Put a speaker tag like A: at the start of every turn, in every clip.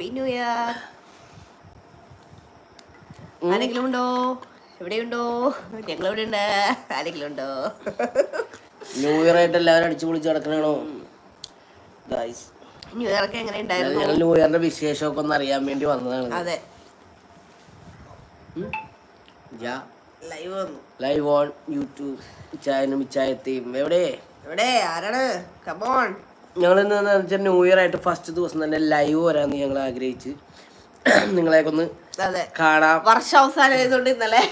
A: Happy new year ആരെങ്കിലും ഉണ്ടോ എവിടെയുണ്ടോ? ഞങ്ങൾ എവിടെ ഉണ്ട് ആരെങ്കിലും ഉണ്ടോ
B: ന്യൂ ഇയർ ആയിട്ട് എല്ലാവരും അടിച്ചു പൊളിച്ച് നടക്കണോ ഗൈസ്
A: ന്യൂ ഇയർ ഒക്കെ എങ്ങനെ ഉണ്ടായിരുന്നു?
B: ഞങ്ങൾ ന്യൂ ഇയറിന്റെ വിശേഷമൊക്കെ ഒന്ന് അറിയാൻ വേണ്ടി വന്നതാണ്.
A: അതെ. ലൈവ് വന്നു.
B: ലൈവ് ഓൺ യൂട്യൂബ് ഇച്ചായനും ഇച്ചായത്തെയും എവിടെ?
A: എവിടെ? ആരാണ്? കമോൺ
B: ഞങ്ങൾ എന്താണെന്ന് വെച്ചാൽ ന്യൂ ഇയർ ആയിട്ട് ഫസ്റ്റ് ദിവസം തന്നെ ലൈവ് വരാമെന്ന് ഞങ്ങൾ ആഗ്രഹിച്ച്. നിങ്ങളെയൊക്കെ ഒന്ന് കാണാം.
A: വർഷാവസാനം ആയതുകൊണ്ട് ഇന്നലെ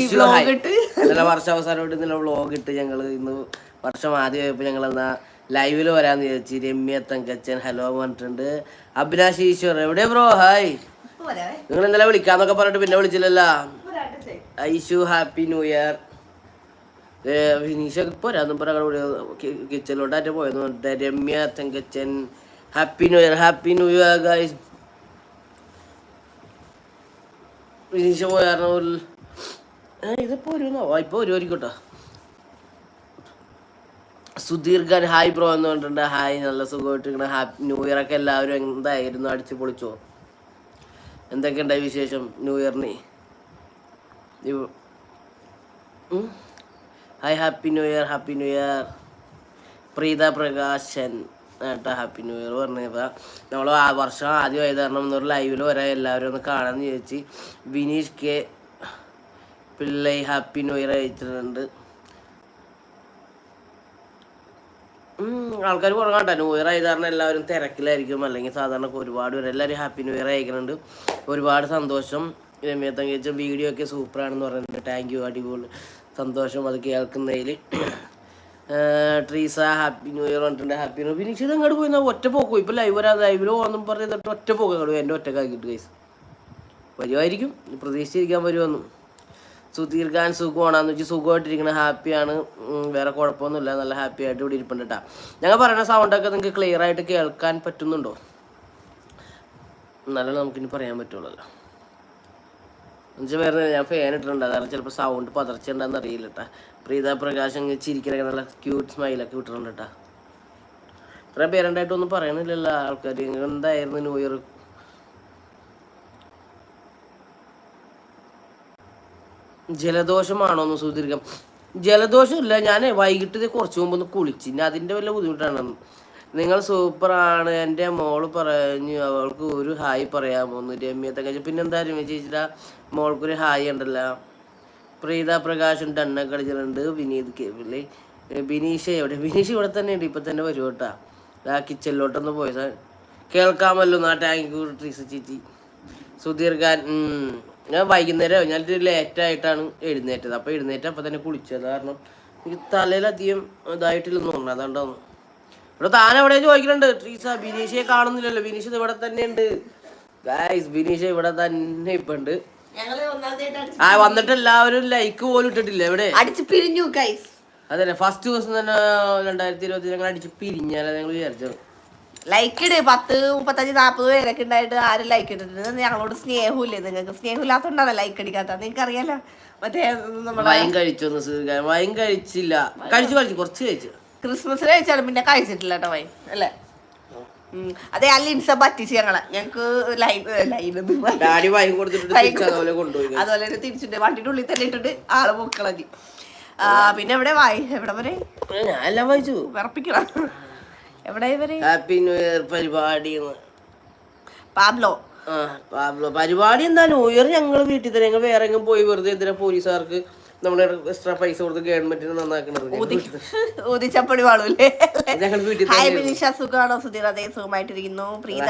B: ഇന്നലെ വർഷം ഇന്നലെ വ്ളോഗ് ഇട്ട് ഞങ്ങൾ ഇന്ന് വർഷം ആദ്യമായപ്പോൾ ഞങ്ങൾ എന്നാ ലൈവിൽ വരാന്ന് ചോദിച്ചു രമ്യ തങ്കച്ചൻ ഹലോ പറഞ്ഞിട്ടുണ്ട്. അഭിലാഷ് ഈശ്വർ എവിടെ ബ്രോ ഹായ്. നിങ്ങൾ ഇന്നലെ വിളിക്കാന്നൊക്കെ പറഞ്ഞിട്ട് പിന്നെ വിളിച്ചില്ലല്ലോ? Aishu happy new year Vinisha പോരാന്നും കിച്ചനിലോട്ട് ആറ്റ പോയെന്ന് പറഞ്ഞിട്ട് Ramya Thankachan happy new year happy new year guys Vinisha പോയാർന്ന ഇതിപ്പോ ഒരു ഇപ്പൊ ഒരു കേട്ടോ സുധീർ ഖാൻ ഹായ് ബ്രോ എന്ന് പറഞ്ഞിട്ടുണ്ട്. ഹായ് നല്ല സുഖമായിട്ടിരിക്കണ. ഹാപ്പി ന്യൂ ഇയർ ഒക്കെ എല്ലാവരും എന്തായിരുന്നു? അടിച്ചു പൊളിച്ചോ? എന്തൊക്കെ ഉണ്ടായി വിശേഷം new ഇയറിന്. Hi happy new year happy new year Preetha Prakashan കേട്ടോ ഹാപ്പി ന്യൂ ഇയർ പറഞ്ഞപ്പോൾ നമ്മൾ ആ വർഷം ആദ്യം ആയത് കാരണം ഒന്നൊരു ലൈവിൽ വരാൻ എല്ലാവരും ഒന്ന് കാണാമെന്ന് ചോദിച്ച് Vinish K Pillai happy new year അയച്ചിട്ടുണ്ട്. ആൾക്കാർ കുറവാട്ടോ ന്യൂ ഇയർ ആയത് കാരണം എല്ലാവരും തിരക്കിലായിരിക്കും. അല്ലെങ്കിൽ സാധാരണ ഒരുപാട് പേര് എല്ലാവരും ഹാപ്പി ന്യൂ ഇയർ അയക്കുന്നുണ്ട്. ഒരുപാട് സന്തോഷം. രമ്യ തങ്കച്ച വീഡിയോ ഒക്കെ സൂപ്പറാണെന്ന് പറയുന്നുണ്ട് താങ്ക് യു അടിപൊളി. സന്തോഷം അത് കേൾക്കുന്നതിൽ ട്രീസ ഹാപ്പി ന്യൂ ഇയർ പറഞ്ഞിട്ടുണ്ട്. ഹാപ്പി ന്യൂ പിന്നെ ഇത് അങ്ങോട്ട് പോയി. ഒറ്റ പോക്കും ഇപ്പോൾ ലൈവ് വരാ ലൈവിൽ പോകുന്നു പറഞ്ഞിട്ട് ഒറ്റ പോക്ക് അങ്ങോട്ട് എന്റെ ഒറ്റക്കാക്കിയിട്ട് ഗൈസ് വരുമായിരിക്കും പ്രതീക്ഷിച്ചിരിക്കാൻ വരുമെന്നും സുധീർ ഖാൻ സുഖമാണെന്ന് വെച്ചാൽ സുഖമായിട്ടിരിക്കണ. ഹാപ്പിയാണ് വേറെ കുഴപ്പമൊന്നുമില്ല. നല്ല ഹാപ്പി ആയിട്ട് ഇവിടെ ഇരിപ്പുണ്ട് കേട്ടോ ഞങ്ങൾ പറയുന്ന സൗണ്ടൊക്കെ നിങ്ങൾക്ക് ക്ലിയർ ആയിട്ട് കേൾക്കാൻ പറ്റുന്നുണ്ടോ? എന്നാലും നമുക്കിനി പറയാൻ പറ്റുള്ളല്ലോ. എന്നുവെച്ചാൽ വേറെ ഞാൻ ഫാൻ ഇട്ടിട്ടുണ്ട്. അതാണ് ചിലപ്പോൾ സൗണ്ട് പതർച്ച ഉണ്ടെന്ന് അറിയില്ല കേട്ടാ പ്രീത പ്രകാശ് അങ്ങ് ചിരിക്കലൊക്കെ നല്ല ക്യൂട്ട് സ്മൈലൊക്കെ വിട്ടിട്ടുണ്ട് കേട്ടാ ഇത്ര പേരുണ്ടായിട്ടൊന്നും പറയണില്ലല്ലോ ആൾക്കാർ എന്തായിരുന്നു ന്യൂ ഇയർ ജലദോഷമാണോ എന്ന് സുദീർഘം ജലദോഷമില്ല. ഞാൻ വൈകിട്ട് കുറച്ച് മുമ്പ് ഒന്ന് കുളിച്ചിന് അതിന്റെ വല്ല ബുദ്ധിമുട്ടാണ്. നിങ്ങൾ സൂപ്പറാണ്. എന്റെ മോൾ പറഞ്ഞു അവൾക്ക് ഒരു ഹായ് പറയാമോ? എന്ന് രമ്യത്തെ കഴിച്ചു പിന്നെ എന്താ രമ്യ ചേച്ചിയുടെ മോൾക്കൊരു ഹായ് ഉണ്ടല്ലോ. പ്രീത പ്രകാശൻ ടണ്ണ കളിച്ചിട്ടുണ്ട്. വിനീത് കേബിളി ബിനീഷ എവിടെ? ബിനീഷ് ഇവിടെ തന്നെ ഉണ്ട് ഇപ്പം തന്നെ വരും കേട്ടാ. ആ കിച്ചണിലോട്ടൊന്ന് പോയത് കേൾക്കാമല്ലോ നാ ടാങ്ക് ട്രീസ് ചേച്ചി. സുധീർ ഞാൻ വൈകുന്നേരം ഞാൻ ലേറ്റായിട്ടാണ് എഴുന്നേറ്റത്. അപ്പോൾ എഴുന്നേറ്റ് അപ്പം തന്നെ കുളിച്ചത്. കാരണം എനിക്ക് തലയിലധികം ഇതായിട്ടില്ലെന്ന് തോന്നുന്നു. അതുകൊണ്ടാണ് ഇവിടെ താൻ എവിടെ ചോദിക്കുന്നുണ്ട് ട്രീസ ബിനീഷയെ കാണുന്നില്ലല്ലോ. ബിനീഷ് ഇവിടെ തന്നെ ഉണ്ട് ഗായ്സ് ബിനീഷ ഇവിടെ തന്നെ ഇപ്പൊ ഉണ്ട്. ആ വന്നിട്ട് എല്ലാവരും ലൈക്ക് പോലും ഇട്ടിട്ടില്ല എവിടെ
A: അടിച്ചു പിരിഞ്ഞു ഗൈസ്
B: അതന്നെ ഫസ്റ്റ് ദിവസം തന്നെ രണ്ടായിരത്തി ഇരുപത്തി ഞങ്ങൾ അടിച്ചു പിരിഞ്ഞാലേ ഞങ്ങൾ വിചാരിച്ചത്.
A: ലൈക്ക് ഇട് പത്ത് മുപ്പത്തഞ്ച് നാൽപ്പത് പേരൊക്കെ ഉണ്ടായിട്ട് ആരും ലൈക്ക് ഇട്ടിട്ടുണ്ട് ഞങ്ങളോട് സ്നേഹമില്ലേ. നിങ്ങൾക്ക് സ്നേഹമില്ലാത്തോണ്ടാണ് ലൈക്ക് അടിക്കാത്ത നിങ്ങൾക്ക് അറിയാലോ മറ്റേ
B: വൈൻ കഴിച്ചു വൈൻ കഴിച്ചില്ല. കഴിച്ചു കഴിച്ചു. കുറച്ച് കഴിച്ചു.
A: ക്രിസ്മസിന് കഴിച്ചാലും പിന്നെ കഴിച്ചിട്ടില്ല കേട്ടോ വൈ അല്ലേ? അതെ ആ ലിൻസ പറ്റിച്ച് ഞങ്ങളെ. ഞങ്ങക്ക് ലൈൻ ലൈൻ
B: അതുപോലെ
A: തന്നെ തിരിച്ചിട്ട് വണ്ടിയുടെ ഉള്ളിൽ തന്നെ ഇട്ടിട്ട് ആൾ പൊക്കളി ആ പിന്നെ എവിടെ വായി എവിടെ വരെ
B: എല്ലാം വായിച്ചു
A: വിറപ്പിക്കണം. എവിടെ ഇവർ?
B: ഹാപ്പി ന്യൂ ഇയർ പരിപാടി
A: പാബ്ലോ.
B: ആ പാബ്ലോ. പരിപാടി എന്താ ന്യൂ ഇയർ ഞങ്ങൾ വീട്ടിൽ തന്നെ. ഞങ്ങൾ വേറെ എങ്ങും പോയി വെറുതെ എന്തിനാ പോലീസുകാർക്ക് നമ്മുടെ എക്സ്ട്രാ പൈസ കൊടുത്ത് ഗവൺമെന്റിന് നന്നാക്കണത്.
A: ഊതി വാളൂല്ലേ
B: ഞങ്ങൾ വീട്ടിൽ
A: ഹായ് ബിനിഷ സുഖാണോ? സുധീർ അതേ സുഖമായിട്ടിരിക്കുന്നു. പ്രീത.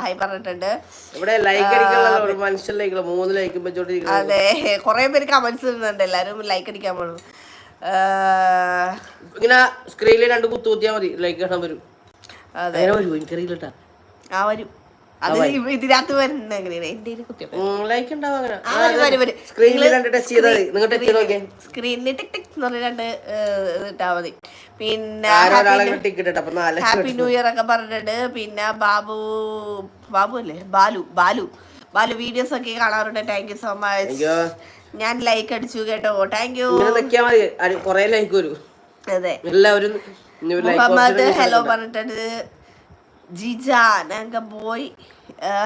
A: ഹായ് പറഞ്ഞിട്ടുണ്ട്.
B: ഇവിടെ ലൈക്ക് അടിക്കാനുള്ള മനുഷ്യൻ ലൈക്കുള്ള മൂന്ന് ലൈക്കും വെച്ചോണ്ടിരിക്കുന്നത്
A: അതെ കുറെ പേര് കമന്റ്സ് ഇടുന്നുണ്ട്. എല്ലാരും ലൈക്ക് അടിക്കാൻ പോണു.
B: ഇങ്ങനെ സ്ക്രീനിൽ രണ്ട് കുത്തു കുത്തിയാൽ മതി. ലൈക്ക് കാണാൻ വരും.
A: അതെ.
B: വരും. എനിക്കറിയില്ല
A: ആ വരും. അത് ഇതിനകത്ത് വരുന്ന എങ്ങനെയാണ്? എന്റെ.
B: സ്ക്രീനിൽ രണ്ട് ടെസ്റ്റ് ചെയ്താൽ നിങ്ങൾ ടെസ്റ്റ് നോക്കിയേ.
A: സ്ക്രീനിൽ ടിക് ടിക് എന്ന് പറഞ്ഞ രണ്ട് ഏഹ്, ഇട്ടാ മതി. പിന്നെ ഹാപ്പി ന്യൂ ഇയർ ഒക്കെ പറഞ്ഞിട്ടുണ്ട്. പിന്നെ ബാബു ബാബു അല്ലേ? ബാലു ബാലു. ബാലു വീഡിയോസ് ഒക്കെ കാണാറുണ്ട്. താങ്ക് യു സോ മച്ച് ഞാൻ ലൈക്ക് അടിച്ചു കേട്ടോ. താങ്ക് യു
B: കൊറേ ലൈക്ക് വരും.
A: അതെ.
B: എല്ലാവരും
A: മുഹമ്മദ് ഹലോ. പറഞ്ഞിട്ടുണ്ട്. ജിജാൻ ഞങ്ങൾക്ക് boy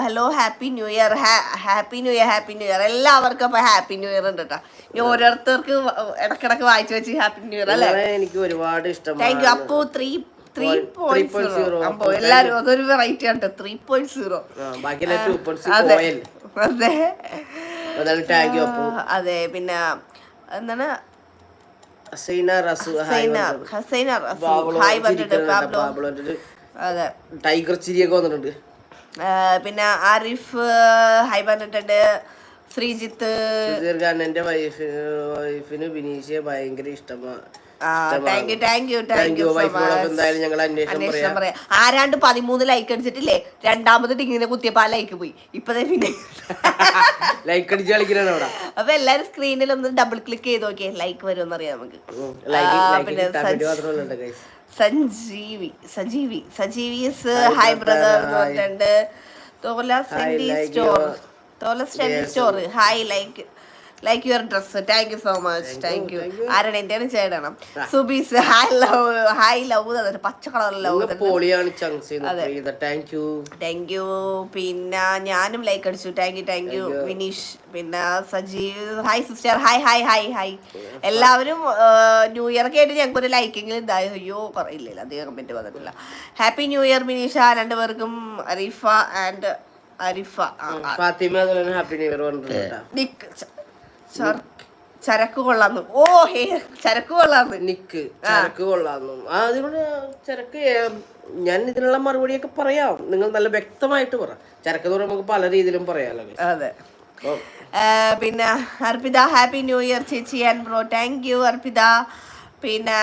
A: hello happy new year happy new year happy new year എല്ലാവർക്കും അപ്പൊ ഹാപ്പി ന്യൂ ഇയർ ഉണ്ട് കേട്ടോ ഇനി ഓരോരുത്തർക്ക് ഇടക്കിടക്ക് വായിച്ചു വെച്ച് ഹാപ്പി ന്യൂ ഇയർ അല്ലേ?
B: എനിക്ക് ഒരുപാട് ഇഷ്ടം
A: താങ്ക് യു അപ്പോ ത്രീ ത്രീ പോയിന്റ്
B: 3.0.
A: സീറോ അപ്പോ എല്ലാരും അതൊരു വെറൈറ്റി ആണ് ത്രീ പോയിന്റ് സീറോ അതെ. അതെ. പിന്നെ എന്താണ്?
B: ടൈഗർ ചിരിയൊക്കെ വന്നിട്ടുണ്ട്.
A: പിന്നെ ആരിഫ് ഹായ് പറഞ്ഞിട്ടുണ്ട് ശ്രീജിത്ത്.
B: എന്റെ വൈഫ് വൈഫിന് ബിനീഷയെ ഭയങ്കര ഇഷ്ടമാണ്.
A: ആരാണ്ട് പതിമൂന്ന് ലൈക്ക് അടിച്ചിട്ടില്ലേ? രണ്ടാമത് ഇങ്ങനെ കുത്തിയപ്പോ ആ ലൈക്ക് പോയി. ഇപ്പതേ പിന്നെ.
B: ലൈക്ക് അടിച്ച് കളിക്കണോ
A: അപ്പൊ എല്ലാരും സ്ക്രീനിൽ ഒന്ന് ഡബിൾ ക്ലിക്ക് ചെയ്ത് നോക്കിയേ. ലൈക്ക് വരുമെന്ന് അറിയാം നമുക്ക് പിന്നെ സഞ്ജീവി സജീവി സജീവിസ് ഹായ് ബ്രദർ എന്ന് പറഞ്ഞിട്ടുണ്ട്. തോല സെൻഡി സ്റ്റോർ തോല സെൻഡി store. Hi like like your dress thank you so much thank you ആരാണ് എന്റെ ചേടണം Subees hi love hi love പച്ച
B: colour love thank you
A: thank you പിന്നെ ഞാനും ലൈക്ക് അടിച്ചു. Thank you thank you Vinish. പിന്നെ Sajeev. Hi sister hi hi hi hi എല്ലാവരും new year ആയിട്ട് ഞങ്ങൾക്ക് ഒരു ലൈക്കെങ്കിലും ഇതായി അയ്യോ പറയില്ല അധികം കമന്റ് വന്നിട്ടില്ല. Happy new year Vinisha. രണ്ടുപേർക്കും Arifa
B: and Arifa. Fathima happy new year
A: നിക്ക് ചരക്ക് കൊള്ളാന്ന്. ഓ ഹേ ചരക്ക് കൊള്ളാന്ന്.
B: നിക്ക്. ചരക്ക് കൊള്ളാന്നു. ആ അതിവിടെ ചരക്ക് ഞാൻ ഇതിനുള്ള മറുപടിയൊക്കെ പറയാം. നിങ്ങൾ നല്ല വ്യക്തമായിട്ട് പറ. ചരക്ക് എന്ന് നമുക്ക് പല രീതിയിലും പറയാലോ.
A: അതെ. പിന്നെ അർപ്പിത ഹാപ്പി ന്യൂ ഇയർ ചേച്ചി and bro. Thank you Arpita. പിന്നെ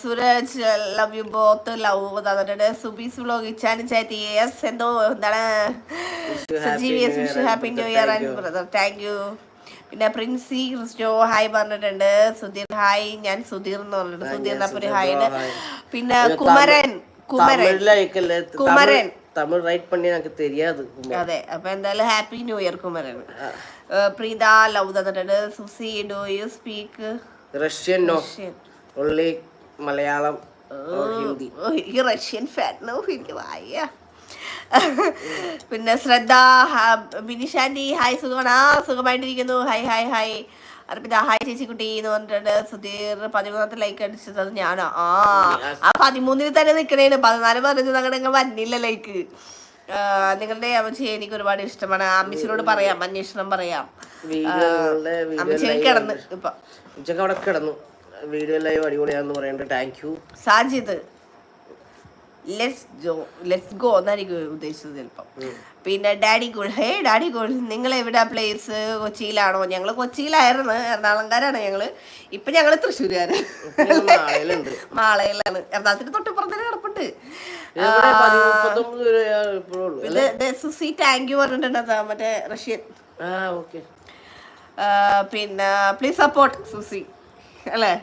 A: Suraj love you both love തന്നിട്ടുണ്ട് സുബീസ് വ്ലോഗ് ഇച്ചാൻ ചാറ്റി എസ് എന്തോ എന്താണ്? Sajeev yes wish happy new year and brother thank you പിന്നെ പ്രിൻസി ക്രിസ്റ്റോ ഹായ് പറഞ്ഞിട്ടുണ്ട് സുധീർ ഹായ് ഞാൻ സുധീർ എന്ന് പറഞ്ഞിട്ടുണ്ട് സുധീർ എന്നപ്പൊരു ഹായ് ഉണ്ട് പിന്നെ കുമരൻ കുമരൻ
B: തമിഴിലായിക്കല്ലേ
A: കുമരൻ.
B: തമിഴ് റൈറ്റ് പണി ഞങ്ങൾക്ക് தெரியாது
A: അതെ അപ്പൊ എന്തായാലും happy new year Kumaran Preetha love തന്നിട്ടുണ്ട് Susie do you speak
B: Russian no only Malayalam or Hindi
A: ഈ റഷ്യൻ ഫാൻ നോ എനിക്ക് വായ പിന്നെ ശ്രദ്ധ ബിനിഷാൻഡി ഹായ് സുഖമാണ്? ആ സുഖമായിട്ടിരിക്കുന്നു. Hi hi hi. Arpitha hi ചേച്ചിക്കുട്ടി എന്ന് പറഞ്ഞിട്ടുണ്ട്. സുധീർ പതിമൂന്നാമത്തെ ലൈക്ക് അടിച്ചത് ഞാനാ? ആ ആ പതിമൂന്നിന് തന്നെ നിക്കണേന് പതിനാല് പറഞ്ഞത് അങ്ങനെ വന്നില്ല ലൈക്ക് നിങ്ങളുടെ അമ്മച്ചി എനിക്ക് ഒരുപാട് ഇഷ്ടമാണ്. അമ്മച്ചിനോട് പറയാം അന്വേഷണം പറയാം. അമ്മച്ചി കിടന്ന് ഇപ്പൊ.
B: ഉച്ചയ്ക്ക് അവിടെ കിടന്നു. വീഡിയോ ലൈവ് അടിപൊളിയാന്ന് പറയണ്ട് thank you
A: Sajid. Let's go let's go എന്നായിരിക്കും ഉദ്ദേശിച്ചത് ചിലപ്പം. പിന്നെ ഡാഡി ഗുൾ ഹേ ഡാഡി ഗുൾ നിങ്ങൾ എവിടെ പ്ലേസ് കൊച്ചിയിലാണോ? ഞങ്ങൾ കൊച്ചിയിലായിരുന്നു. എറണാകുളംകാരാണ് ഞങ്ങൾ. ഇപ്പൊ ഞങ്ങൾ തൃശ്ശൂരുകാര്.
B: നാളെയിലുണ്ട്
A: മാളയിലാണ്. എറണാകുളത്തിന് തൊട്ടിപ്പുറത്തിന് കിടപ്പുണ്ട്. ഇത് സുസി താങ്ക് യു പറഞ്ഞിട്ടുണ്ട് മറ്റേ റഷ്യൻ. പിന്നെ പ്ലീസ് സപ്പോർട്ട് സുസി അല്ലേ?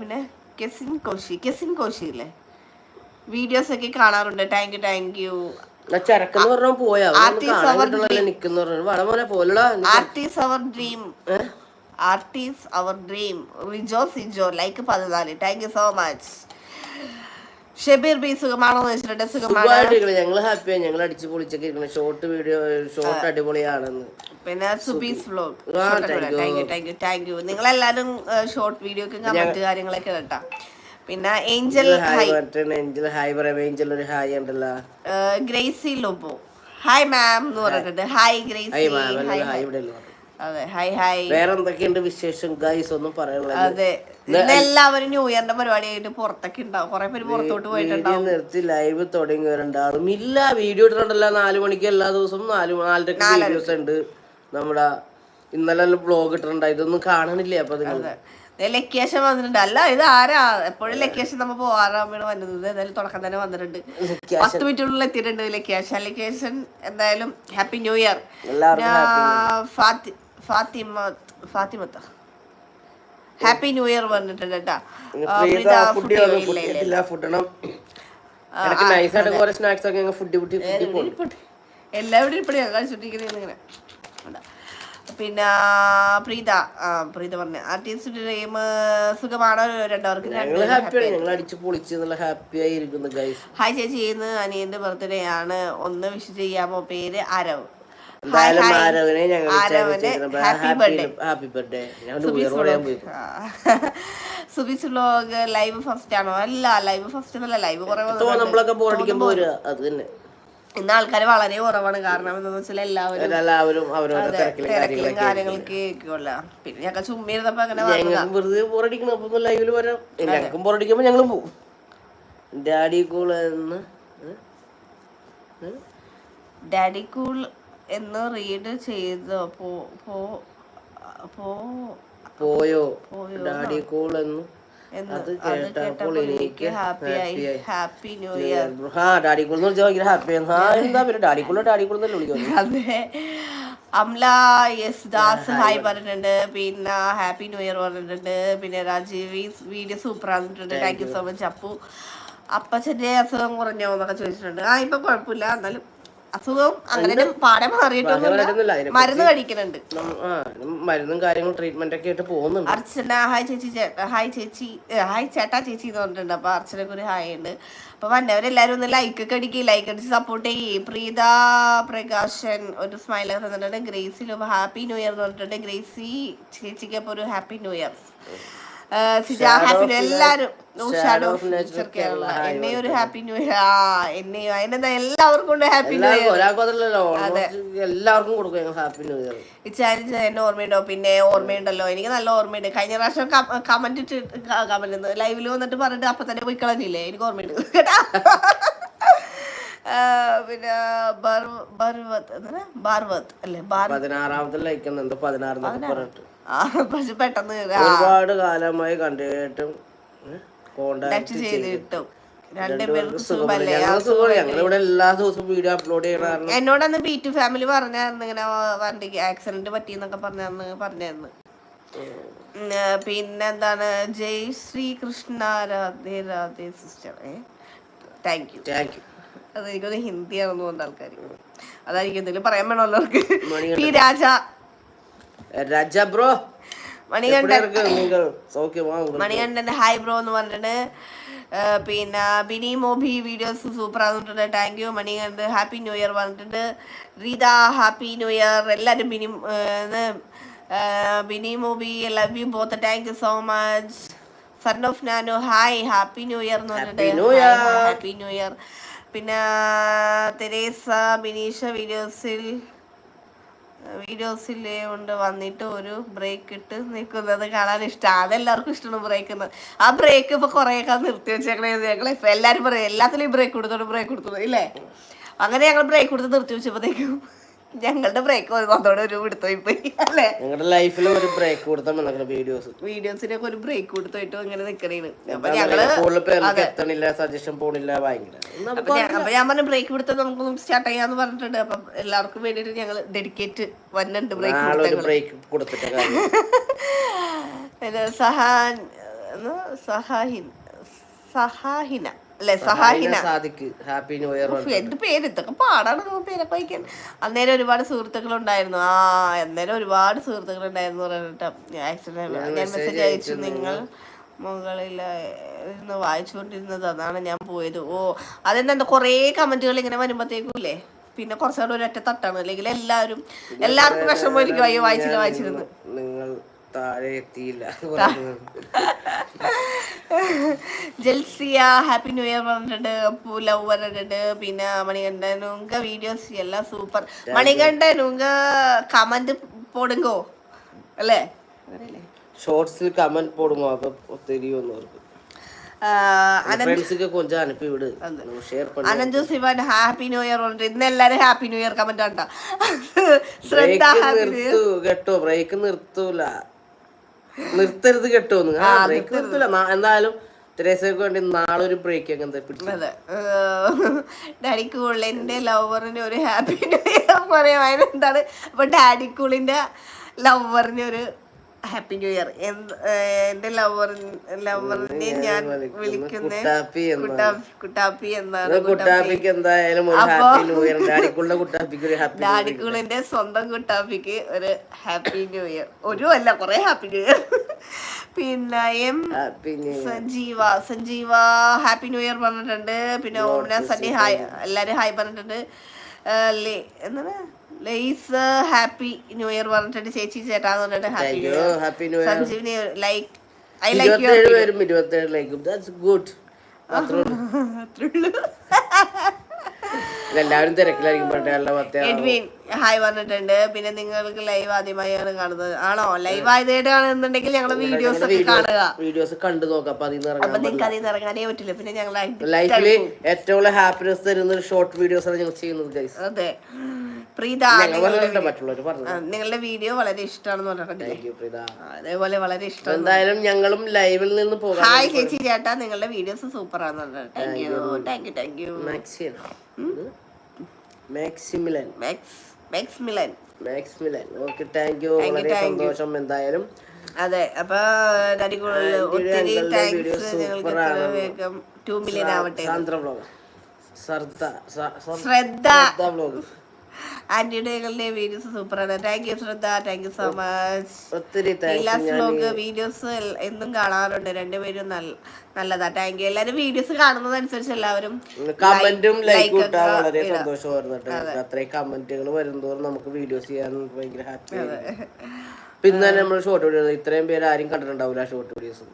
A: പിന്നെ കെസിൻ കോശി കെസിൻ കോശി അല്ലേ വീഡിയോസ് ഒക്കെ കാണാറുണ്ട്. താങ്ക് യു താങ്ക് യു
B: ചരക്കെന്ന് പോയാ. നിക്കുന്ന
A: ആർട്ടിസ് ഡ്രീം ആർട്ടിസ് അവർ ഡ്രീം റിജോ സിജോ ലൈക്ക് പതിനാല്. Thank you so much Shabeer B സുഖമാണോ എന്ന് വെച്ചിട്ടുണ്ട് സുഖമാണ്.
B: ഞങ്ങൾ ഹാപ്പിയാണ് ഹാപ്പിയാ ഞങ്ങൾ അടിച്ചു പൊളിച്ചൊക്കെ ഇരിക്കണം ഷോർട്ട് വീഡിയോ ഷോർട്ട് അടിപൊളിയാണെന്ന്.
A: പിന്നെ Subees
B: vlog. Thank you
A: thank you thank you നിങ്ങളെല്ലാരും ഷോർട്ട് വീഡിയോക്ക് കമന്റ് കാര്യങ്ങളൊക്കെ കേട്ടാ. പിന്നെ
B: Angel
A: hi
B: hi Angel hi പറയാം ഏഞ്ചൽ ഒരു ഹായ് ഉണ്ടല്ലോ.
A: ഗ്രേസി ലോബോ ഹായ് മാം എന്ന് പറഞ്ഞിട്ടുണ്ട്. ഹായ് ഗ്രേസി
B: ഹായ്
A: അതെ ഹായ് ഹായ്
B: വേറെ എന്തൊക്കെയുണ്ട് വിശേഷം ഗൈസ് ഒന്നും പറയാനുള്ളത്
A: അതെ. എല്ലാവരും ന്യൂ ഇയറിന്റെ പരിപാടിയായിട്ട് പുറത്തൊക്കെ ഉണ്ടാവും. കുറെ പേര് പുറത്തോട്ട് പോയിട്ടുണ്ടാവും.
B: നിർത്തി ലൈവ് തുടങ്ങി വരണ്ടാറും ഇല്ല വീഡിയോ ഇട്ടിട്ടുണ്ടല്ല. നാലു മണിക്ക് എല്ലാ ദിവസവും നാല് നാലരക്ക് വീഡിയോസ് ഉണ്ട്. നമ്മുടെ ഇന്നലെ ബ്ലോഗ് ഇട്ടിട്ടുണ്ട്. ഇതൊന്നും കാണണില്ലേ? അപ്പൊ നിങ്ങൾ
A: ലൊക്കേഷൻ വന്നിട്ടുണ്ട്. അല്ല ഇത് ആരാ? എപ്പോഴും ലൊക്കേഷൻ നമ്മ പോവാറാണ് വരുന്നത് എന്തായാലും തുടക്കം തന്നെ വന്നിട്ടുണ്ട്. പത്ത് മിനിറ്റിനുള്ളിൽ എത്തിയിട്ടുണ്ട് ലൊക്കേഷൻ. ലൊക്കേഷൻ എന്തായാലും happy new
B: year
A: Fathima Fathimath. Happy new year പറഞ്ഞിട്ടുണ്ട് കേട്ടാ. എല്ലാവരും ഇങ്ങനെ. പിന്നെ പ്രീത. ആ പ്രീത പറഞ്ഞു. ആർട്ടിസ്റ്റ് ഡ്രീം സുഖമാണോ? രണ്ടവർക്ക് ഹായ് ചേച്ചി. ഇന്ന് അനിയന്റെ ബർത്ത്ഡേ ആണ്. ഒന്ന് വിഷ് ചെയ്യാമോ? പേര്
B: Aarav
A: Subees vlog live first ആണോ? അല്ല ലൈവ് ഫസ്റ്റ് എന്നല്ല ലൈവ് ഇന്ന് ആൾക്കാർ വളരെ കുറവാണ്. കാരണം എന്താണെന്ന് വെച്ചാൽ എല്ലാവരും
B: തിരക്കിലും കാര്യങ്ങളൊക്കെ
A: പിന്നെ ഞങ്ങൾ ചുമ്മിരുന്നപ്പോ അങ്ങനെ വന്നതാ.
B: ഞങ്ങൾക്ക് വെറുതെ ബോറടിക്കണം അപ്പൊ ലൈവിൽ വരാം. ഞങ്ങൾക്കും ബോറടിക്കുമ്പോ ഞങ്ങളും ഡാഡി കൂൾ എന്ന്
A: ഡാഡി കൂൾ എന്ന് റീഡ് ചെയ്തോ? പോ പോ പോ
B: പോയോ? ഡാഡി കൂൾ എന്ന്? അത് കേട്ടപ്പോൾ
A: എനിക്ക് ഹാപ്പി ന്യൂ ഇയർ
B: ആ ഡാഡി കൂൾ എന്ന് വിളിച്ചാൽ ഭയങ്കര ഹാപ്പി ആ എന്താ പിന്നെ ഡാഡി കൂൾ ഡാഡി കൂൾ എന്നല്ലേ വിളിക്കുന്നത്
A: അതെ. അംല യെസ് ദാസ് ഹായ് പറഞ്ഞിട്ടുണ്ട്. പിന്നെ ഹാപ്പി ന്യൂ ഇയർ പറഞ്ഞിട്ടുണ്ട്. പിന്നെ രാജീവ് വീഡിയോ സൂപ്പർ പറഞ്ഞിട്ടുണ്ട് thank you so much Appu. അപ്പച്ചന്റെ അസുഖം കുറഞ്ഞോ എന്നൊക്കെ ചോദിച്ചിട്ടുണ്ട്. ആ ഇപ്പൊ കുഴപ്പമില്ല. എന്നാലും അസുഖം അങ്ങനെ പാടെ മാറിയിട്ടൊന്നുമില്ല. മരുന്ന് കഴിക്കുന്നുണ്ട്.
B: മരുന്നും കാര്യങ്ങളും ട്രീറ്റ്മെന്റ് ഒക്കെ ആയിട്ട് പോകുന്നുണ്ട്.
A: അർച്ചന ഹായ് ചേച്ചി ഹായ് ചേച്ചി ഹായ് ചേട്ടാ ചേച്ചി എന്ന് പറഞ്ഞിട്ടുണ്ട്. അപ്പൊ അർച്ചനക്ക് ഒരു ഹായ് ഉണ്ട്. അപ്പൊ വന്നവരെല്ലാരും ഒന്ന് ലൈക്ക് ഒക്കെ അടിക്കുക ലൈക്ക് അടിച്ച് സപ്പോർട്ട് ചെയ്യേ. പ്രീത പ്രകാശൻ ഒരു സ്മൈൽ തന്നിട്ടുണ്ട്. ഗ്രേസിലും ഹാപ്പി ന്യൂ ഇയർ എന്ന് പറഞ്ഞിട്ടുണ്ട്. ഗ്രേസി ചേച്ചിക്ക് അപ്പൊ ഒരു ഹാപ്പി ന്യൂ ഇയർ ഹാപ്പി എല്ലാരും. ഷാഡോ കേരള. എന്നെ ഒരു ഹാപ്പി ന്യൂ ഇയർ. ആ എന്നെയോ അതിനെന്താ എല്ലാവർക്കും ഉണ്ട് ഹാപ്പി ന്യൂ ഇയർ.
B: എല്ലാവർക്കും കൊടുക്കും ഹാപ്പി ന്യൂ ഇയർ.
A: എന്നെ ഓർമ്മയുണ്ടോ? പിന്നെ ഓർമ്മയുണ്ടല്ലോ. എനിക്ക് നല്ല ഓർമ്മയുണ്ട്. കഴിഞ്ഞ പ്രാവശ്യം കമന്റ് ഇട്ട് കമന്റ് ലൈവിൽ വന്നിട്ട് പറഞ്ഞിട്ട് അപ്പൊ തന്നെ പോയി കളഞ്ഞില്ലേ? എനിക്ക് ഓർമ്മയുണ്ട്. കേട്ടാ? പിന്നെ ബർവത് ബർവത്ത് അല്ലേ?
B: പതിനാറാമത്തെ ലൈക്ക് പതിനാറ്. പറഞ്ഞിട്ട്.
A: പക്ഷെ പെട്ടെന്ന്
B: ഒരുപാട് കാലമായി കണ്ടിട്ടും കോണ്ടാക്ട്
A: ചെയ്തിട്ടു ബി ടു ഫാമിലി പറഞ്ഞായിരുന്നു. ഇങ്ങനെ വണ്ടിക്ക് ആക്സിഡന്റ് പറ്റിയെന്നൊക്കെ പറഞ്ഞു പറഞ്ഞായിരുന്നു. പിന്നെന്താണ്? ജയ് ശ്രീ കൃഷ്ണ രാധേ രാധേ സിസ്റ്റർ. ഏ താങ്ക് യു
B: താങ്ക് യു
A: അത് ഹിന്ദി ആണെന്ന് തോന്നുന്ന ആൾക്കാർ അതായിരിക്കും എന്തെങ്കിലും പറയാൻ വേണമല്ലോ അവർക്ക്.
B: P
A: Raja.
B: Raja bro. Manikandan.
A: Manikandan hi bro എന്ന് പറഞ്ഞിട്ട് പിന്നെ ബിനി മോബി വീഡിയോസ് സൂപ്പർ ആകുന്നുണ്ട് thank you Manikandan. Happy new year പറഞ്ഞിട്ടുണ്ട്. റീത ഹാപ്പി ന്യൂ ഇയർ എല്ലാവരും Bini Bini Mobi love you both thank you so much son of Nanu hi
B: happy new year എന്ന്
A: പറഞ്ഞിട്ട്. Happy new year പിന്നെ Teresa Bineesha വീഡിയോസിൽ വീഡിയോസിൽ കൊണ്ട് വന്നിട്ട് ഒരു ബ്രേക്ക് ഇട്ട് നിൽക്കുന്നത് കാണാൻ ഇഷ്ടമാണ് അതെല്ലാവർക്കും ഇഷ്ടമാണ് ബ്രേക്ക് ആ ബ്രേക്ക് ഇപ്പൊ കുറേയൊക്കെ നിർത്തി വെച്ചേക്കണേ. ഞങ്ങൾ ഇപ്പൊ എല്ലാവരും പറയും എല്ലാത്തിലും ബ്രേക്ക് കൊടുത്തോണ്ട് ബ്രേക്ക് കൊടുത്തത് ഇല്ലേ? അങ്ങനെ ഞങ്ങൾ ബ്രേക്ക് കൊടുത്ത് നിർത്തി വെച്ചപ്പോഴത്തേക്കും ഞങ്ങളുടെ ബ്രേക്ക് അതോടെ ഒരു വിടുത്തോയി പോയി. അല്ലേ?
B: ഞങ്ങളുടെ ലൈഫിൽ ഒരു ബ്രേക്ക് കൊടുത്താൽ വീഡിയോസ്
A: വീഡിയോസിനൊക്കെ ഒരു ബ്രേക്ക് കൊടുത്തോയിട്ട് ഇങ്ങനെ നിക്കണേണ്. അപ്പൊ
B: ഞങ്ങൾ എത്തണില്ല സജഷൻ പോണില്ല ഭയങ്കര. എന്നാ
A: അപ്പൊ ഞാൻ പറഞ്ഞ ബ്രേക്ക് കൊടുത്താൽ നമുക്ക് സ്റ്റാർട്ട് ചെയ്യാന്ന് പറഞ്ഞിട്ടുണ്ട്. അപ്പൊ എല്ലാവർക്കും വേണ്ടിട്ട് ഞങ്ങൾ ഡെഡിക്കേറ്റ് വന്നിട്ടുണ്ട് ബ്രേക്ക്
B: ബ്രേക്ക് കൊടുത്തിട്ട്
A: സഹാൻ സഹാഹിൻ സഹാഹിന. അല്ലെ? സഹാഹിന
B: ഹാപ്പി ന്യൂ ഇയർ
A: പേര്? ഇതൊക്കെ പാടാണ് നിങ്ങൾ പേരൊക്കെ വായിക്കാൻ. അന്നേരം ഒരുപാട് സുഹൃത്തുക്കൾ ഉണ്ടായിരുന്നു ആ അന്നേരം ഒരുപാട് സുഹൃത്തുക്കൾ ഉണ്ടായിരുന്നു പറഞ്ഞിട്ട് ആക്സിഡന്റ് ഞാൻ മെസ്സേജ് അയച്ചു. നിങ്ങൾ മുകളിൽ ഇരുന്ന് വായിച്ചുകൊണ്ടിരുന്നത് അതാണ് ഞാൻ പോയത്. ഓ അതെന്താ? കുറേ കമന്റുകൾ ഇങ്ങനെ വരുമ്പോഴത്തേക്കും ഇല്ലേ പിന്നെ കുറച്ചുകൂടെ ഒരൊറ്റ തട്ടാണ് അല്ലെങ്കിൽ എല്ലാവരും എല്ലാവർക്കും വിഷമമായിരിക്കും അയ്യോ വായിച്ചില്ല വായിച്ചിരുന്നു
B: നിങ്ങൾ താഴെ എത്തിയില്ല.
A: ജൽസിയ ഹാപ്പി ന്യൂ ഇയർ പറഞ്ഞിട്ടുണ്ട് അപ്പു ലവ് പറഞ്ഞിട്ടുണ്ട് പിന്നെ മണികണ്ഠൻ ഉങ്ക വീഡിയോസ് എല്ലാം സൂപ്പർ മണികണ്ഠൻ ഉങ്ക കമന്റ് പോടുങ്കോ? അല്ലേ?
B: ഷോർട്സിൽ കമന്റ് പോടുങ്കോ
A: അപ്പൊ തെരിയോന്ന് ഹാപ്പി ന്യൂ ഇയർ ഇന്ന് എല്ലാരും ഹാപ്പി ന്യൂ ഇയർ കമന്റ്
B: കേട്ടോ. ബ്രേക്ക് നിർത്തൂല. നിർത്തരുത് കേട്ടോ ഒന്ന്. ആ ബ്രേക്ക് നിർത്തൂല. നാ- എന്തായാലും തെരേസക്ക് വേണ്ടി നാളെ ഒരു ബ്രേക്ക് അങ്ങനത്തെ
A: അതെ. ഡാഡി കൂളിന്റെ ലവറിന് ഒരു ഹാപ്പി ന്യൂ ഇയർ പറയാൻ എന്താണ്? അപ്പൊ ഡാഡി കൂളിന്റെ ലവറിന് ഒരു ഹാപ്പി ന്യൂ ഇയർ എന്റെ ലവർ ലവറിനെ ഞാൻ വിളിക്കുന്ന.
B: കുട്ടാപ്പി എന്നാണ്.
A: കുട്ടാപ്പി കുട്ടാപ്പി എന്നാണ്
B: കുട്ടാപ്പിക്ക് എന്തായാലും
A: ഡാഡിക്കുളിന്റെ സ്വന്തം കുട്ടാപ്പിക്ക് ഒരു ഹാപ്പി ന്യൂ ഇയർ ഒരു അല്ല കുറെ ഹാപ്പി ന്യൂ ഇയർ പിന്നെ
B: M
A: Sanjeeva Sanjeeva happy new year പറഞ്ഞിട്ടുണ്ട്. പിന്നെ ഓമന സണ്ണി ഹായ്. എല്ലാരും ഹായ് പറഞ്ഞിട്ടുണ്ട്. ലേ- എന്താണ്? ലേസ് ഹാപ്പി ന്യൂ ഇയർ പറഞ്ഞിട്ട് ചേച്ചി ചേട്ടാന്ന് പറഞ്ഞിട്ട് happy
B: new
A: year.
B: Happy new year.
A: Sanjeevini like I like you
B: 27 പേരും ഇരുപത്തേഴ് ലൈക്കും ദാറ്റ്സ് ഗുഡ് അത്രേ ഉള്ളൂ. എല്ലാവരും തിരക്കിലായിരിക്കും പറഞ്ഞ
A: എഡ്വിൻ ഹായ് പറഞ്ഞിട്ടുണ്ട്. പിന്നെ നിങ്ങൾക്ക് ലൈവ് ആദ്യമായാണ് കാണുന്നത്. ആണോ? ലൈവ് ആയതായിട്ട് കാണുന്നുണ്ടെങ്കിൽ ഞങ്ങളുടെ വീഡിയോസ് ഒക്കെ കാണുക.
B: വീഡിയോസ് കണ്ടു നോക്കാം. അപ്പൊ അതിൽ
A: അപ്പൊ നിങ്ങൾക്ക് അതിൽ നിന്ന് ഇറങ്ങാനേ പറ്റില്ല. പിന്നെ ഞങ്ങൾ
B: ലൈഫിൽ ഏറ്റവും കൂടുതൽ ഹാപ്പിനെസ് തരുന്ന ഒരു ഷോർട്ട് വീഡിയോസ് ആണ് ഞങ്ങൾ ചെയ്യുന്നത് ഗൈസ്
A: അതെ. പ്രീത
B: പറഞ്ഞു
A: നിങ്ങളുടെ വീഡിയോ വളരെ ഇഷ്ടമാണെന്ന് പറഞ്ഞിട്ടുണ്ട് അതേപോലെ വളരെ ഇഷ്ടം.
B: എന്തായാലും ഞങ്ങളും ലൈവിൽ നിന്ന് പോകാം
A: ഹായ് ചേച്ചി ചേട്ടാ. നിങ്ങളുടെ വീഡിയോസ് സൂപ്പർ ആണെന്ന് thank you thank you
B: thank you
A: Maximilian. Max Maximilian
B: Maximilian. Okay thank you വളരെ സന്തോഷം എന്തായാലും.
A: അതെ അപ്പൊ ഒത്തിരി താങ്ക്സ് നിങ്ങൾക്ക് ടു മില്യൺ ആവട്ടെ
B: സാന്ദ്ര
A: ശ്രദ്ധ.
B: സർദ വ്ലോഗ്
A: ആന്റിയുടെ വീഡിയോസ് സൂപ്പർ ആണ് thank you Shraddha thank you so much
B: ഒത്തിരി
A: എല്ലാ വ്ലോഗ് വീഡിയോസ് എന്നും കാണാറുണ്ട്. രണ്ടുപേരും നല്ല നല്ലതാ. താങ്ക് യു എല്ലാരും വീഡിയോസ് കാണുന്നതനുസരിച്ച് എല്ലാവരും
B: കമന്റും ലൈക്ക് ഇട്ടാൽ വളരെ. സന്തോഷമായിരുന്നു കേട്ടോ അത്രയും കമന്റുകൾ വരുന്നതോറും നമുക്ക് വീഡിയോസ് ചെയ്യാൻ ഭയങ്കര ഹാപ്പി പിന്നെ നമ്മൾ ഷോർട്ട് വീഡിയോ ഇത്രയും പേര് ആരും കണ്ടിട്ടുണ്ടാവില്ല ഷോർട്ട് വീഡിയോസ്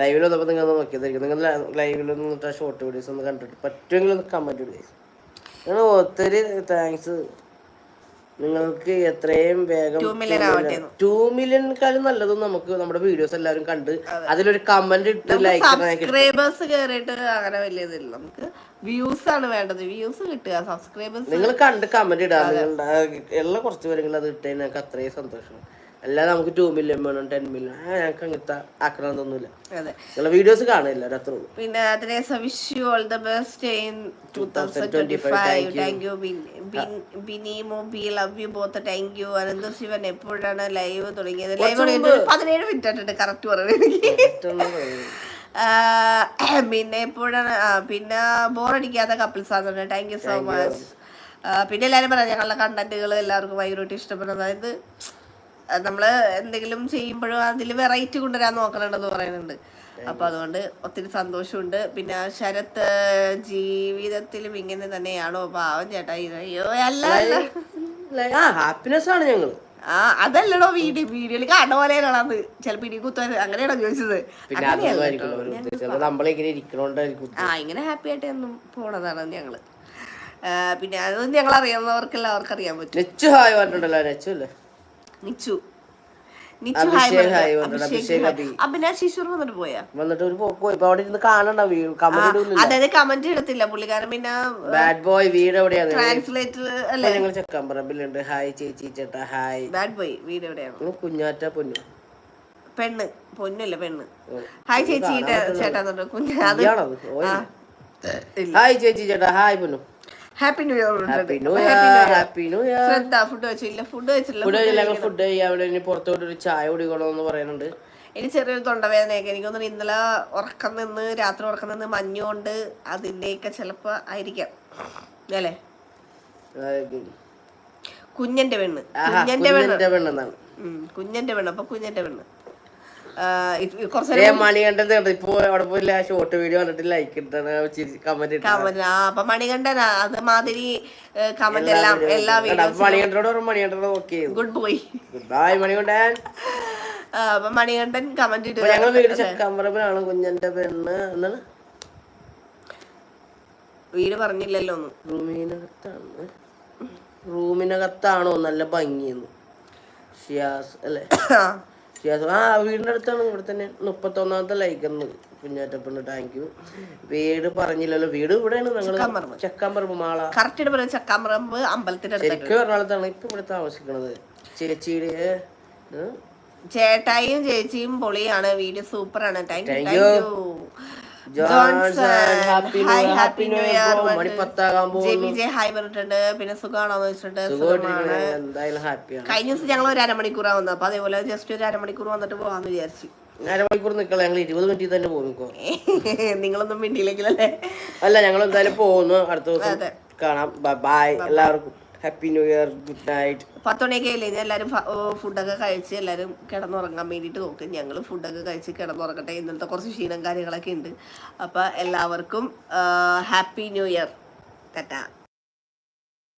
B: ലൈവിൽ വന്നപ്പോൾ നിങ്ങൾ നോക്കിയതായിരിക്കും. നിങ്ങൾ ലൈവിൽ നിന്നിട്ട് ആ ഷോർട്ട് വീഡിയോസ് ഒന്ന് കണ്ടിട്ട് പറ്റുമെങ്കിൽ ഒന്ന് കമന്റ് ഇടുക ഒത്തിരി താങ്ക്സ് നിങ്ങൾക്ക് എത്രയും വേഗം
A: ടു മില്യൺ ആവട്ടെ
B: ടു മില്യണിനെക്കാളും നല്ലതും നമുക്ക് നമ്മുടെ വീഡിയോസ് എല്ലാവരും കണ്ട്. അതിലൊരു കമന്റ് ഇട്ട് ലൈക്ക്
A: സബ്സ്ക്രൈബേഴ്സ് കേറിയിട്ട് അങ്ങനെ വലിയതില്ല നമുക്ക് വ്യൂസ് ആണ് വേണ്ടത്. വ്യൂസ് കിട്ടുക. സബ്സ്ക്രൈബേഴ്സ്
B: നിങ്ങൾ കണ്ട് കമന്റ് ഇടാ. നിങ്ങളുടെ ഉള്ള കുറച്ച് പേരെങ്കിലും അത് ഇട്ട് ഞങ്ങൾക്ക് അത്രയും സന്തോഷം. അല്ലാതെ നമുക്ക് ടു മില്യൺ വേണം ടെൻ മില്യൺ ആ ഞങ്ങൾക്ക് അങ്ങനത്തെ
A: ആക്രാന്തൊന്നുമില്ല
B: നിങ്ങളെ വീഡിയോസ് കാണില്ല അത്രേ ഉള്ളൂ.
A: പിന്നെ അതിനെ wish all the best in two thousand twenty five thank you Bini Mobi love you both thank you Anantha Sivan എപ്പോഴാണ് ലൈവ് തുടങ്ങിയത്? ലൈവ് പതിനേഴ് മിനിറ്റ് ആയിട്ടുണ്ട് കറക്റ്റ് പറയുന്നത്.
B: എനിക്ക്
A: പിന്നെ എപ്പോഴാണ് പിന്നെ ബോറടിക്കാത്ത കപ്പിൾസ് ആണ് താങ്ക് യു സോ മച്ച് പിന്നെ എല്ലാവരും പറയാം ഞങ്ങളുടെ കണ്ടന്റുകൾ എല്ലാവർക്കും ഭയങ്കരമായിട്ട് ഇഷ്ടപ്പെടുന്നത്. അതായത് നമ്മൾ എന്തെങ്കിലും ചെയ്യുമ്പോഴും അതിൽ വെറൈറ്റി കൊണ്ടുവരാൻ നോക്കണമെന്ന് പറയുന്നുണ്ട്. അപ്പൊ അതുകൊണ്ട് ഒത്തിരി സന്തോഷമുണ്ട്. പിന്നെ ശരത്ത് ജീവിതത്തിലും ഇങ്ങനെ തന്നെയാണോ പാവം ചേട്ടാ. ഇത് അയ്യോ അല്ല
B: ഹാപ്പിനെസ് ആണ് ഞങ്ങൾ
A: ആ അതല്ലടോ വീഡിയോ. വീഡിയോയിൽ കാണുന്ന പോലെയാണത് ചിലപ്പോ ഇനി കുത്താൻ അങ്ങനെയാണോ ചോദിച്ചത്. ആ ഇങ്ങനെ ഹാപ്പി ആയിട്ട് എന്നും പോണതാണ് ഞങ്ങൾ. പിന്നെ അതൊന്നും ഞങ്ങൾ അറിയാവുന്നവർക്കെല്ലാം അവർക്ക് അറിയാൻ പറ്റും.
B: നെച്ചു ഹായ് പറഞ്ഞിട്ടുണ്ടല്ലോ നെച്ചു അല്ലേ?
A: നിച്ചു. നിച്ചു ഹായ്
B: അഭിഷേക് ഹായ്
A: പറഞ്ഞു.
B: പറഞ്ഞിട്ടുണ്ട്
A: അഭിഷേക്
B: അഭിഷേക്
A: ഹായ്. അഭിനാഷ് ശിശുർ വന്നിട്ട് പോയാ?
B: വന്നിട്ട് ഒരു പോക്ക് പോയി. ഇപ്പൊ അവിടെ ഇരുന്ന് കാണണ്ട കമന്റ്
A: അതായത് കമന്റ് ഇടത്തില്ല. പുള്ളിക്കാരൻ പിന്നെ
B: ബാഡ് ബോയ് വീട് എവിടെയാണ്
A: ട്രാൻസ്ലേറ്റർ അല്ലെ?
B: ഞങ്ങൾ ചെക്കാമ്പറമ്പിലുണ്ട് ഹായ് ചേച്ചി ചേട്ടാ ഹായ്
A: ബാഡ് ബോയ് വീട് എവിടെയാണ്
B: ഉം, കുഞ്ഞാറ്റ പൊന്നു.
A: പെണ്ണ്. പൊന്നല്ല പെണ്ണ്. ഹായ് ചേച്ചി ചേട്ടാ കുഞ്ഞാ. അത്
B: ഇയാളത്
A: ആ.
B: ഹായ് ചേച്ചി ചേട്ടാ. Hi Ponnu.
A: Happy new year
B: happy new year happy new year
A: Shraddha food വെച്ചില്ല ഫുഡ് വെച്ചില്ല
B: ഫുഡ് ഞങ്ങൾ ഫുഡ് കഴിയാൻ അവിടെ ഇനി പുറത്തോട്ട് ഒരു ചായ കുടിക്കണമെന്ന് പറയുന്നുണ്ട്.
A: ഇനി ചെറിയൊരു തൊണ്ടവേദനയൊക്കെ എനിക്ക് തോന്നുന്നു. ഇന്നലെ ഉറക്കം നിന്ന് രാത്രി ഉറക്കം നിന്ന് മഞ്ഞുകൊണ്ട് അതിന്റെയൊക്കെ ചിലപ്പോൾ ആയിരിക്കാം. അല്ലേ? കുഞ്ഞന്റെ പെണ്ണ്. കുഞ്ഞന്റെ പെണ്ണ്.
B: കുഞ്ഞിന്റെ
A: പെണ്ണ്. അപ്പൊ കുഞ്ഞന്റെ പെണ്ണ്.
B: മണികണ്ഠൻ ഇപ്പൊ അവിടെ പോയില്ല ഷോർട്ട് വീഡിയോ കണ്ടിട്ട് ലൈക്ക് ഇട്ടാണ് കമന്റ്
A: കമന്റ് ആ അപ്പൊ മണികണ്ഠനാ അത് മാതിരി കമന്റ് എല്ലാം എല്ലാ
B: മണികണ്ഠനോട് okay
A: good boy
B: good bye Manikandan.
A: അപ്പൊ മണികണ്ഠൻ കമന്റ്
B: അപ്പൊ ഞങ്ങൾ വീട് ചെക്കാമ്പറമ്പിലാണ് കുഞ്ഞന്റെ പെണ്ണ്. എന്നാണ്
A: വീട് പറഞ്ഞില്ലല്ലോ ഒന്നും.
B: റൂമിനകത്താണ്. റൂമിനകത്താണോ? നല്ല ഭംഗിയെന്ന്. ഷിയാസ് അല്ലേ? ആ വീടിന്റെ അടുത്താണ് ഇവിടെ തന്നെ. മുപ്പത്തൊന്നാമത്തെ ലൈക്ക് എന്ന് കുഞ്ഞാറ്റപ്പണ് താങ്ക് യു വീട് പറഞ്ഞില്ലല്ലോ. വീട് ഇവിടെയാണ് ഞങ്ങൾ. ചക്കാമ്പറമ്പ്. മാള.
A: കറക്റ്റ് പറയുന്നത് ചക്കാമ്പറമ്പ് അമ്പലത്തിന്റെ
B: ശരിക്കും എറണാകുളത്താണ് ഇപ്പൊ ഇവിടെ താമസിക്കണത്. ചേച്ചിയുടെ
A: ചേട്ടായും ചേച്ചിയും പൊളിയാണ്. വീഡിയോ സൂപ്പറാണ്. ആണ്
B: thank you happy
A: new year hi പറഞ്ഞിട്ടുണ്ട്. പിന്നെ സുഖമാണോന്ന് വെച്ചിട്ടുണ്ട് കഴിഞ്ഞ ദിവസം ഞങ്ങൾ ഒരു അരമണിക്കൂറാ വന്നത്. അപ്പൊ അതേപോലെ ജസ്റ്റ് ഒരു അരമണിക്കൂർ വന്നിട്ട് പോവാന്ന് വിചാരിച്ചു.
B: അരമണിക്കൂർ നിൽക്കണം ഞങ്ങൾ ഇരുപത് മിനിറ്റ് തന്നെ പോകും.
A: നിങ്ങളൊന്നും മിണ്ടിയില്ലെങ്കിലല്ലേ?
B: അല്ല ഞങ്ങൾ എന്തായാലും പോകുന്നു. അടുത്ത ദിവസം കാണാം. ബൈ എല്ലാവർക്കും. Happy new year good night
A: പത്ത് മണിയൊക്കെ ഇല്ലേ എല്ലാവരും ഫുഡൊക്കെ കഴിച്ച് എല്ലാവരും കിടന്നുറങ്ങാൻ വേണ്ടിയിട്ട് നോക്കും. ഞങ്ങൾ ഫുഡൊക്കെ കഴിച്ച് കിടന്നുറങ്ങട്ടെ. ഇന്നലത്തെ കുറച്ച് ക്ഷീണം കാര്യങ്ങളൊക്കെ ഉണ്ട്. അപ്പം എല്ലാവർക്കും ഹാപ്പി ന്യൂ ഇയർ ടാറ്റ.